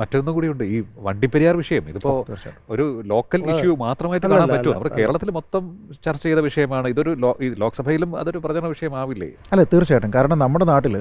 മറ്റൊന്നും ഉണ്ട് ഈ വണ്ടിപ്പെരിയാർ വിഷയം ഇതിപ്പോ ഒരു ലോക്കൽ ഇഷ്യൂ മാത്രമായിട്ട് കാണാൻ പറ്റുമോ? നമ്മുടെ കേരളത്തിൽ മൊത്തം ചർച്ച ചെയ്ത വിഷയമാണ്. ഇതൊരു ലോക്സഭയിലും അതൊരു പ്രചരണ വിഷയമാവില്ലേ? അല്ല തീർച്ചയായിട്ടും. കാരണം നമ്മുടെ നാട്ടിൽ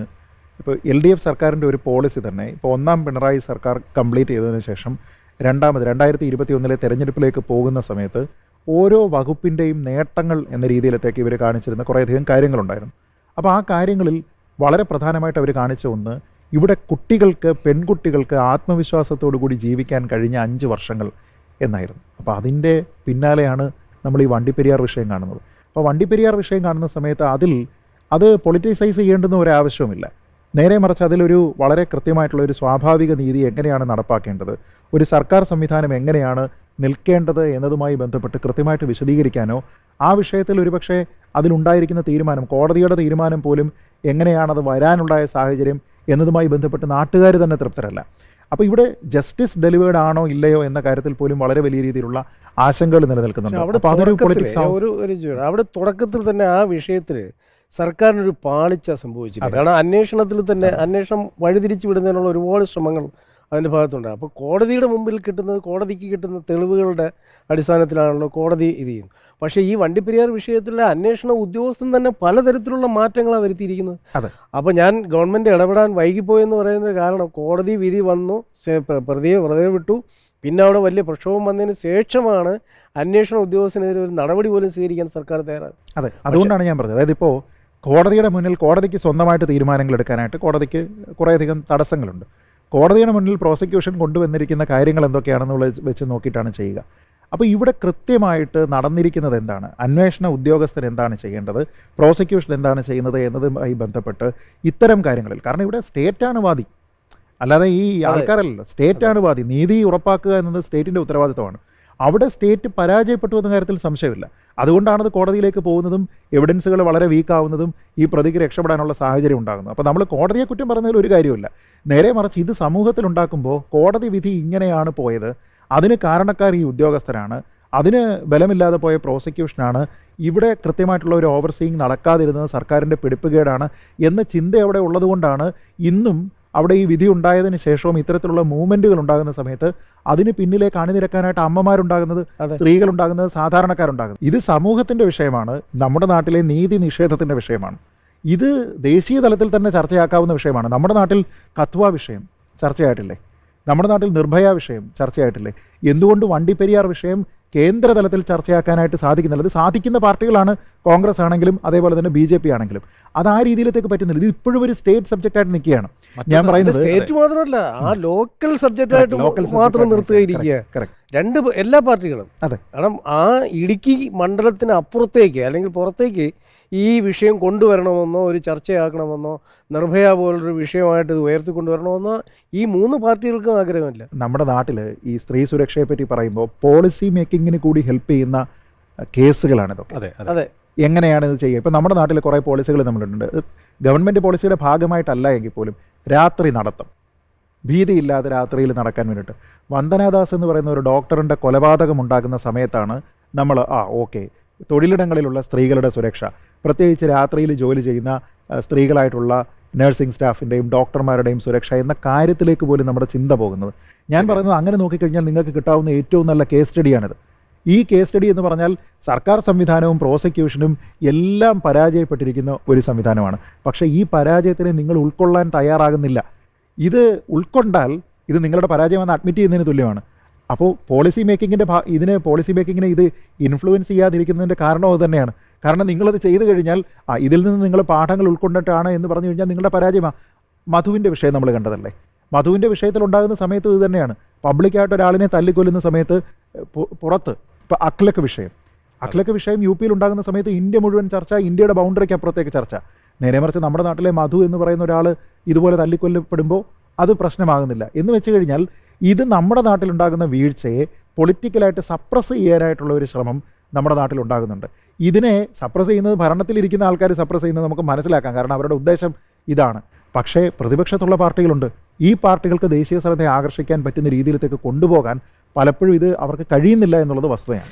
ഇപ്പോൾ എൽ ഡി എഫ് സർക്കാരിന്റെ ഒരു പോളിസി തന്നെ ഇപ്പോൾ ഒന്നാം പിണറായി സർക്കാർ കംപ്ലീറ്റ് ചെയ്തതിന് ശേഷം രണ്ടാമത് രണ്ടായിരത്തി ഇരുപത്തി ഒന്നിലെ തെരഞ്ഞെടുപ്പിലേക്ക് പോകുന്ന സമയത്ത് ഓരോ വകുപ്പിന്റെയും നേട്ടങ്ങൾ എന്ന രീതിയിലത്തേക്ക് ഇവർ കാണിച്ചിരുന്ന കുറേയധികം കാര്യങ്ങളുണ്ടായിരുന്നു. അപ്പോൾ ആ കാര്യങ്ങളിൽ വളരെ പ്രധാനമായിട്ട് അവർ കാണിച്ച ഒന്ന് ഇവിടെ കുട്ടികൾക്ക് പെൺകുട്ടികൾക്ക് ആത്മവിശ്വാസത്തോടു കൂടി ജീവിക്കാൻ കഴിഞ്ഞ അഞ്ച് വർഷങ്ങൾ എന്നായിരുന്നു. അപ്പോൾ അതിന്റെ പിന്നാലെയാണ് നമ്മൾ ഈ വണ്ടിപ്പെരിയാർ വിഷയം കാണുന്നത്. അപ്പോൾ വണ്ടിപ്പെരിയാർ വിഷയം കാണുന്ന സമയത്ത് അതിൽ അത് പൊളിറ്റിസൈസ് ചെയ്യേണ്ടുന്ന ഒരു ആവശ്യവുമില്ല. നേരെ മറിച്ച് അതിലൊരു വളരെ കൃത്യമായിട്ടുള്ള ഒരു സ്വാഭാവിക നീതി എങ്ങനെയാണ് നടപ്പാക്കേണ്ടത്? ഒരു സർക്കാർ സംവിധാനം എങ്ങനെയാണ് നിൽക്കേണ്ടത് എന്നതുമായി ബന്ധപ്പെട്ട് കൃത്യമായിട്ട് വിശദീകരിക്കാനോ ആ വിഷയത്തിൽ ഒരുപക്ഷെ അതിലുണ്ടായിരിക്കുന്ന തീരുമാനം കോടതിയുടെ തീരുമാനം പോലും എങ്ങനെയാണത് വരാനുണ്ടായ സാഹചര്യം എന്നതുമായി ബന്ധപ്പെട്ട് നാട്ടുകാർ തന്നെ തൃപ്തരല്ല. അപ്പോൾ ഇവിടെ ജസ്റ്റിസ് ഡെലിവേർഡ് ആണോ ഇല്ലയോ എന്ന കാര്യത്തിൽ പോലും വളരെ വലിയ രീതിയിലുള്ള ആശങ്കകൾ നിലനിൽക്കുന്നുണ്ട്. അവിടെ ഒരു തുടക്കത്തിൽ തന്നെ ആ വിഷയത്തിൽ സർക്കാരിനൊരു പാളിച്ച സംഭവിച്ചില്ല അതാണ് കാരണം അന്വേഷണത്തിൽ തന്നെ അന്വേഷണം വഴിതിരിച്ചു വിടുന്നതിനുള്ള ഒരുപാട് ശ്രമങ്ങൾ അതിന്റെ ഭാഗത്തുണ്ട്. അപ്പോൾ കോടതിയുടെ മുമ്പിൽ കിട്ടുന്നത് കോടതിക്ക് കിട്ടുന്ന തെളിവുകളുടെ അടിസ്ഥാനത്തിലാണല്ലോ കോടതി ഇത് ചെയ്യുന്നത്. പക്ഷേ ഈ വണ്ടിപ്പെരിയാർ വിഷയത്തിലെ അന്വേഷണ ഉദ്യോഗസ്ഥൻ തന്നെ പലതരത്തിലുള്ള മാറ്റങ്ങളാണ് വരുത്തിയിരിക്കുന്നത്. അതെ. അപ്പോൾ ഞാൻ ഗവൺമെന്റ് ഇടപെടാൻ വൈകിപ്പോയെന്ന് പറയുന്നത് കാരണം കോടതി വിധി വന്നു പ്രതിയെ വെറുതെ വിട്ടു. പിന്നെ അവിടെ വലിയ പ്രക്ഷോഭം വന്നതിന് ശേഷമാണ് അന്വേഷണ ഉദ്യോഗസ്ഥനെതിരെ ഒരു നടപടി പോലും സ്വീകരിക്കാൻ സർക്കാർ തയ്യാറാണ് അതെ. അതുകൊണ്ടാണ് ഞാൻ പറഞ്ഞത്. അതായത് ഇപ്പോൾ കോടതിയുടെ മുന്നിൽ കോടതിക്ക് സ്വന്തമായിട്ട് തീരുമാനങ്ങൾ എടുക്കാനായിട്ട് കോടതിക്ക് കുറേയധികം തടസ്സങ്ങളുണ്ട്. കോടതിയുടെ മുന്നിൽ പ്രോസിക്യൂഷൻ കൊണ്ടുവന്നിരിക്കുന്ന കാര്യങ്ങൾ എന്തൊക്കെയാണെന്നുള്ള വെച്ച് നോക്കിയിട്ടാണ് ചെയ്യുക. അപ്പോൾ ഇവിടെ കൃത്യമായിട്ട് നടന്നിരിക്കുന്നത് എന്താണ്? അന്വേഷണ ഉദ്യോഗസ്ഥൻ എന്താണ് ചെയ്യേണ്ടത്? പ്രോസിക്യൂഷൻ എന്താണ് ചെയ്യുന്നത് എന്നതുമായി ബന്ധപ്പെട്ട് ഇത്തരം കാര്യങ്ങളിൽ. കാരണം ഇവിടെ സ്റ്റേറ്റാണ് വാദി അല്ലാതെ ഈ ആൾക്കാരല്ലല്ലോ. സ്റ്റേറ്റാണ് വാദി നീതി ഉറപ്പാക്കുക എന്നത് സ്റ്റേറ്റിന്റെ ഉത്തരവാദിത്തമാണ് അവിടെ സ്റ്റേറ്റ് പരാജയപ്പെട്ടു എന്ന കാര്യത്തിൽ സംശയമില്ല. അതുകൊണ്ടാണത് കോടതിയിലേക്ക് പോകുന്നതും എവിഡൻസുകൾ വളരെ വീക്കാവുന്നതും ഈ പ്രതിക്ക് രക്ഷപ്പെടാനുള്ള സാഹചര്യം ഉണ്ടാകുന്നത്. അപ്പോൾ നമ്മൾ കോടതിയെ കുറ്റം പറഞ്ഞതിൽ ഒരു കാര്യമില്ല നേരെ മറിച്ച് ഇത് സമൂഹത്തിൽ ഉണ്ടാക്കുമ്പോൾ കോടതി വിധി ഇങ്ങനെയാണ് പോയത്. അതിന് കാരണക്കാർ ഈ ഉദ്യോഗസ്ഥരാണ്. അതിന് ബലമില്ലാതെ പോയ പ്രോസിക്യൂഷനാണ്. ഇവിടെ കൃത്യമായിട്ടുള്ള ഒരു ഓവർസീയിങ് നടക്കാതിരുന്നത് സർക്കാരിന്റെ പിടിപ്പുകേടാണ് എന്ന ചിന്ത അവിടെ ഉള്ളതുകൊണ്ടാണ് ഇന്നും അവിടെ ഈ വിധി ഉണ്ടായതിനു ശേഷവും ഇത്തരത്തിലുള്ള മൂവ്മെന്റുകൾ ഉണ്ടാകുന്ന സമയത്ത് അതിന് പിന്നിലേക്ക് അണിനിരക്കാനായിട്ട് അമ്മമാരുണ്ടാകുന്നത് സ്ത്രീകൾ സ്ത്രീകളുണ്ടാകുന്നത് സാധാരണക്കാരുണ്ടാകുന്നത്. ഇത് സമൂഹത്തിന്റെ വിഷയമാണ് നമ്മുടെ നാട്ടിലെ നീതി നിഷേധത്തിന്റെ വിഷയമാണ്. ഇത് ദേശീയ തലത്തിൽ തന്നെ ചർച്ചയാക്കാവുന്ന വിഷയമാണ്. നമ്മുടെ നാട്ടിൽ കത്വ വിഷയം ചർച്ചയായിട്ടില്ലേ? നമ്മുടെ നാട്ടിൽ നിർഭയ വിഷയം ചർച്ചയായിട്ടില്ലേ? എന്തുകൊണ്ട് വണ്ടിപ്പെരിയാർ വിഷയം കേന്ദ്ര തലത്തിൽ ചർച്ചയാക്കാനായിട്ട് സാധിക്കുന്നില്ല? അത് സാധിക്കുന്ന പാർട്ടികളാണ് കോൺഗ്രസ് ആണെങ്കിലും അതേപോലെ തന്നെ ബി ജെ പി ആണെങ്കിലും. അത് ആ രീതിയിലേക്ക് പറ്റുന്നില്ല. ഇത് ഇപ്പോഴും ഒരു സ്റ്റേറ്റ് സബ്ജക്റ്റ് ആയിട്ട് നിൽക്കുകയാണ്. ഞാൻ പറയുന്നത് സ്റ്റേറ്റ് മാത്രമല്ല ആ ലോക്കൽ സബ്ജക്റ്റ് ആയിട്ട് ലോക്കൽ മാത്രം നിർത്തുകയിരിക്കുക രണ്ട് എല്ലാ പാർട്ടികളും. അതെ. കാരണം ആ ഇടുക്കി മണ്ഡലത്തിന് അപ്പുറത്തേക്ക് അല്ലെങ്കിൽ പുറത്തേക്ക് ഈ വിഷയം കൊണ്ടുവരണമെന്നോ ഒരു ചർച്ചയാക്കണമെന്നോ നിർഭയ പോലൊരു വിഷയമായിട്ട് ഇത് ഉയർത്തിക്കൊണ്ടുവരണമെന്നോ ഈ മൂന്ന് പാർട്ടികൾക്കും ആഗ്രഹമില്ല. നമ്മുടെ നാട്ടിൽ ഈ സ്ത്രീ സുരക്ഷയെ പറ്റി പറയുമ്പോൾ പോളിസി മേക്കിങ്ങിന് കൂടി ഹെൽപ്പ് ചെയ്യുന്ന കേസുകളാണ് ഇതൊക്കെ അതെ. അതെ. എങ്ങനെയാണ് ഇത് ചെയ്യുക? ഇപ്പോൾ നമ്മുടെ നാട്ടിൽ കുറേ പോളിസികൾ നമ്മളുണ്ട് ഗവൺമെന്റ് പോളിസിയുടെ ഭാഗമായിട്ടല്ല എങ്കിൽ പോലും രാത്രി നടത്തം. ഭീതിയില്ലാതെ രാത്രിയിൽ നടക്കാൻ വേണ്ടിയിട്ട്. വന്ദനാദാസ് എന്ന് പറയുന്ന ഒരു ഡോക്ടറിന്റെ കൊലപാതകം ഉണ്ടാകുന്ന സമയത്താണ് നമ്മൾ ആ ഓക്കെ തൊഴിലിടങ്ങളിലുള്ള സ്ത്രീകളുടെ സുരക്ഷ. പ്രത്യേകിച്ച് രാത്രിയിൽ ജോലി ചെയ്യുന്ന സ്ത്രീകളായിട്ടുള്ള നഴ്സിംഗ് സ്റ്റാഫിന്റെയും ഡോക്ടർമാരുടെയും സുരക്ഷ എന്ന കാര്യത്തിലേക്ക് പോലും നമ്മുടെ ചിന്ത പോകുന്നത്. ഞാൻ പറയുന്നത് അങ്ങനെ നോക്കിക്കഴിഞ്ഞാൽ നിങ്ങൾക്ക് കിട്ടാവുന്ന ഏറ്റവും നല്ല കേസ് സ്റ്റഡിയാണിത് ഈ കേസ് സ്റ്റഡി എന്ന് പറഞ്ഞാൽ സർക്കാർ സംവിധാനവും പ്രോസിക്യൂഷനും എല്ലാം പരാജയപ്പെട്ടിരിക്കുന്ന ഒരു സംവിധാനമാണ്. പക്ഷേ ഈ പരാജയത്തിനെ നിങ്ങൾ ഉൾക്കൊള്ളാൻ തയ്യാറാകുന്നില്ല. ഇത് ഉൾക്കൊണ്ടാൽ ഇത് നിങ്ങളുടെ പരാജയമെന്ന് അഡ്മിറ്റ് ചെയ്യുന്നതിന് തുല്യമാണ്. അപ്പോൾ പോളിസി മേക്കിങ്ങിന്റെ ഭാ ഇതിന് പോളിസി മേക്കിങ്ങിനെ ഇത് ഇൻഫ്ലുവൻസ് ചെയ്യാതിരിക്കുന്നതിന്റെ കാരണം അത് തന്നെയാണ്. കാരണം നിങ്ങളത് ചെയ്തു കഴിഞ്ഞാൽ ആ ഇതിൽ നിന്ന് നിങ്ങൾ പാഠങ്ങൾ ഉൾക്കൊണ്ടിട്ടാണ് എന്ന് പറഞ്ഞു കഴിഞ്ഞാൽ നിങ്ങളുടെ പരാജയമാണ് മധുവിന്റെ വിഷയം നമ്മൾ കണ്ടതല്ലേ? മധുവിന്റെ വിഷയത്തിൽ ഉണ്ടാകുന്ന സമയത്ത് ഇത് തന്നെയാണ്. പബ്ലിക്കായിട്ട് ഒരാളിനെ തല്ലിക്കൊല്ലുന്ന സമയത്ത് പുറത്ത് ഇപ്പോൾ അഖ്ലക്ക് വിഷയം. അഖ്ലക്ക് വിഷയം യു പിയിൽ ഉണ്ടാകുന്ന സമയത്ത് ഇന്ത്യ മുഴുവൻ ചർച്ച ഇന്ത്യയുടെ ബൗണ്ടറിക്ക് അപ്പുറത്തേക്ക് ചർച്ച. നേരെ മറിച്ച് നമ്മുടെ നാട്ടിലെ മധു എന്ന് പറയുന്ന ഒരാൾ ഇതുപോലെ തല്ലിക്കൊല്ലപ്പെടുമ്പോൾ അത് പ്രശ്നമാകുന്നില്ല. എന്ന് വെച്ച് കഴിഞ്ഞാൽ ഇത് നമ്മുടെ നാട്ടിലുണ്ടാകുന്ന വീഴ്ചയെ പൊളിറ്റിക്കലായിട്ട് സപ്രസ് ചെയ്യാനായിട്ടുള്ള ഒരു ശ്രമം നമ്മുടെ നാട്ടിലുണ്ടാകുന്നുണ്ട്. ഇതിനെ സപ്രസ് ചെയ്യുന്നത് ഭരണത്തിലിരിക്കുന്ന ആൾക്കാർ സപ്രസ് ചെയ്യുന്നത് നമുക്ക് മനസ്സിലാക്കാം. കാരണം അവരുടെ ഉദ്ദേശം ഇതാണ്. പക്ഷേ പ്രതിപക്ഷത്തുള്ള പാർട്ടികളുണ്ട്. ഈ പാർട്ടികൾക്ക് ദേശീയ ശ്രദ്ധയെ ആകർഷിക്കാൻ പറ്റുന്ന രീതിയിലേക്ക് കൊണ്ടുപോകാൻ പലപ്പോഴും ഇത് അവർക്ക് കഴിയുന്നില്ല എന്നുള്ളത് വസ്തുതയാണ്.